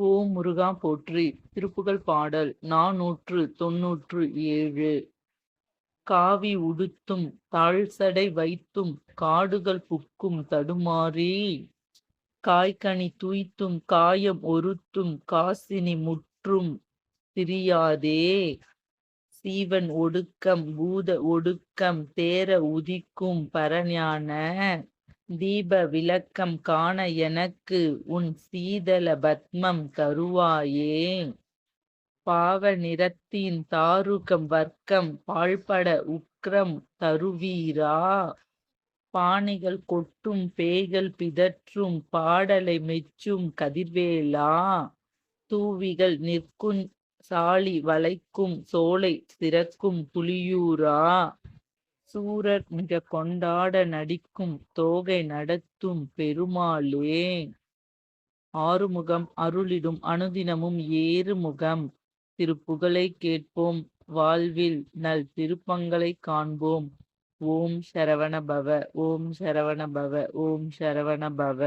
ஓம் முருகா போற்றி. திருப்புகழ் பாடல் நாநூற்று தொன்னூற்று ஏழு. காவி உடுத்தும் தாழ்சடை வைத்தும் காடுகள் புக்கும் தடுமாறி. காய்கனி தூய்த்தும் காயம் ஒருத்தும் காசினி முற்றும் திரியாதே. சீவன் ஒடுக்கம் பூத ஒடுக்கம் தேர உதிக்கும் பரஞான. தீப விளக்கம் காண எனக்கு உன் சீதள பத்மம் தருவாயே. பாவ நிறத்தின் தாருகம் வர்க்கம் பாழ்பட உக்ரம் தருவீரா. பாணிகள் கொட்டும் பேய்கள் பிதற்றும் பாடலை மெச்சும் கதிர்வேலா. தூவிகள் நிற்கும் சாலி வளைக்கும் சோலை சிறக்கும் புலியூரா. சூரர் மிக கொண்டாட நடிக்கும் தோகை நடத்தும் பெருமாளே. ஆறுமுகம் அருளிடும் அனுதினமும் ஏறுமுகம். திருப்புகழை கேட்போம் வாழ்வில் நல் திருப்பங்களை காண்போம். ஓம் சரவண பவ ஓம் சரவண பவ ஓம் சரவண பவ